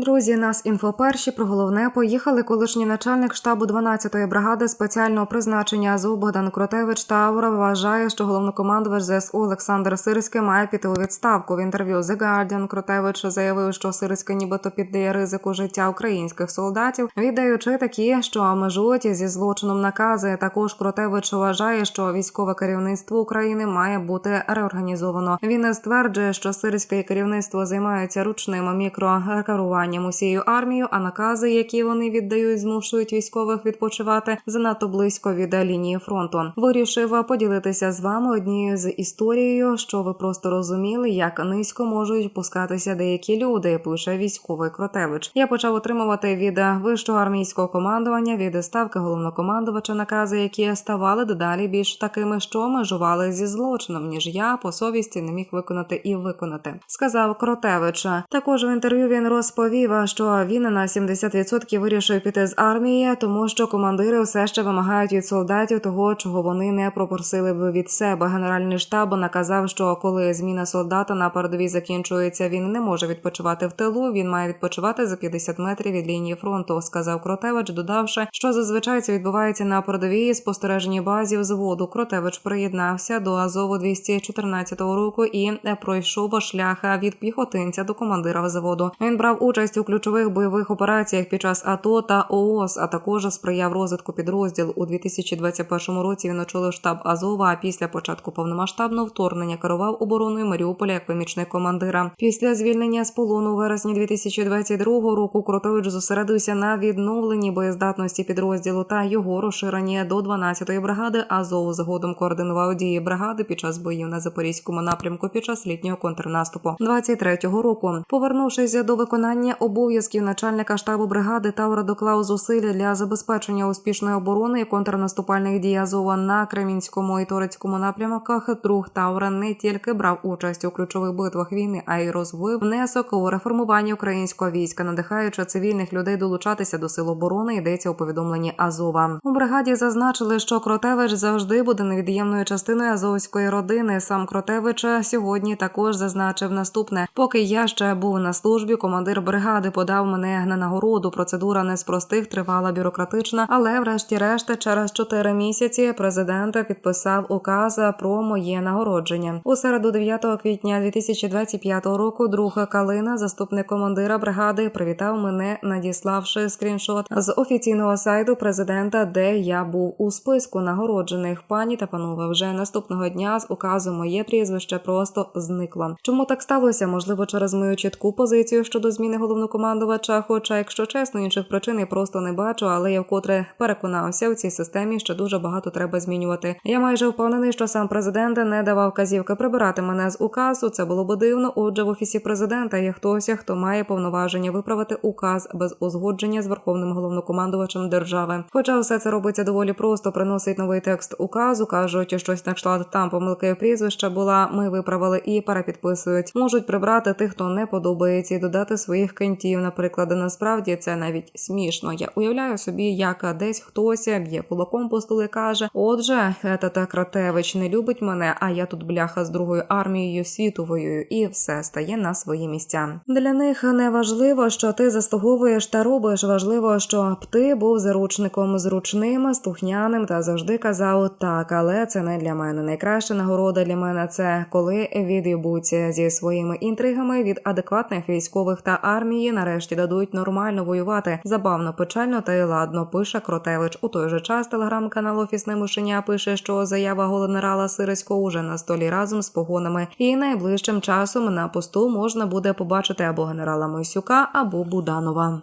Друзі, нас інфоперші про головне поїхали колишній начальник штабу 12-ї бригади спеціального призначення АЗУ Богдан Кротевич Тавра вважає, що головнокомандувач ЗСУ Олександр Сирський має піти у відставку. В інтерв'ю The Guardian Кротевич заявив, що Сирський нібито піддає ризику життя українських солдатів, віддаючи такі, що межують зі злочином накази. Також Кротевич вважає, що військове керівництво України має бути реорганізовано. Він стверджує, що сирське керівництво займається ручним мікрокеруванням усією армією, а накази, які вони віддають, змушують військових відпочивати занадто близько від лінії фронту. Вирішив поділитися з вами однією з історією, що ви просто розуміли, як низько можуть пускатися деякі люди. Пише військовий Кротевич. Я почав отримувати від вищого армійського командування від ставки головнокомандувача накази, які ставали дедалі більш такими, що межували зі злочином, ніж я по совісті не міг виконати і виконати. Сказав Кротевич. Також в інтерв'ю він розповів, що він на 70% вирішив піти з армії, тому що командири все ще вимагають від солдатів того, чого вони не попросили б від себе. Генеральний штаб наказав, що коли зміна солдата на передовій закінчується, він не може відпочивати в тилу. Він має відпочивати за 50 метрів від лінії фронту. Сказав Кротевич, додавши, що зазвичай це відбувається на передовій спостереженій базі взводу. Кротевич приєднався до Азову 214 року і пройшов шлях від піхотинця до командира взводу. Він брав участь у ключових бойових операціях під час АТО та ООС, а також сприяв розвитку підрозділу у 2021 році. Він очолив штаб Азова. А після початку повномасштабного вторгнення керував обороною Маріуполя як помічник командира. Після звільнення з полону у вересні 2022 року Кротович зосередився на відновленні боєздатності підрозділу та його розширенні до 12-ї бригади. Азов згодом координував дії бригади під час боїв на запорізькому напрямку під час літнього контрнаступу 23-го року. Повернувшись до виконання обов'язків начальника штабу бригади Таура доклав зусилля для забезпечення успішної оборони і контрнаступальних дій Азова на Кремінському і Торецькому напрямках. Друг Таура не тільки брав участь у ключових битвах війни, а й розвив внесок у реформування українського війська, надихаючи цивільних людей долучатися до сил оборони. Йдеться у повідомленні Азова. У бригаді зазначили, що Кротевич завжди буде невід'ємною частиною азовської родини. Сам Кротевич сьогодні також зазначив наступне: поки я ще був на службі, командир бригади подав мене на нагороду. Процедура не з простих, тривала бюрократична, але, врешті-решт, через чотири місяці президент підписав указ про моє нагородження. У середу 9 квітня 2025 року. Друг Калина, заступник командира бригади, привітав мене, надіславши скріншот з офіційного сайту президента, де я був у списку нагороджених. Пані та панове, вже наступного дня з указу моє прізвище просто зникло. Чому так сталося? Можливо, через мою чітку позицію щодо зміни головнокомандувача. Хоча, якщо чесно, інших причин я просто не бачу, але я вкотре переконався в цій системі, що дуже багато треба змінювати. Я майже впевнений, що сам президент не давав казівки прибирати мене з указу. Це було б дивно. Отже, в офісі президента є хтось, хто має повноваження виправити указ без узгодження з верховним головнокомандувачем держави. Хоча все це робиться доволі просто, приносить новий текст указу, кажуть, щось на кшталт там помилки прізвища була. Ми виправили і перепідписують. Можуть прибрати тих, хто не подобається, і додати своїх кентів. Наприклад, насправді це навіть смішно. Я уявляю собі, як десь хтось б'є кулаком по столу і каже: Отже, Тата Кратевич не любить мене, а я тут бляха з другою армією світу воюю, і все стає на свої місця. Для них не важливо, що ти заслуговуєш та робиш. Важливо, що ти був заручником зручним, слухняним та завжди казав так, але це не для мене. Найкраща нагорода для мене це коли від'їбуться зі своїми інтригами від адекватних військових та армії. Нарешті дадуть нормально воювати. Забавно, печально та й ладно. Пише Кротевич. У той же час телеграм-канал Офісне мишеня пише, що заява генерала Сирисько уже на столі разом з погонами, і найближчим часом на посту можна буде побачити або генерала Мойсюка, або Буданова.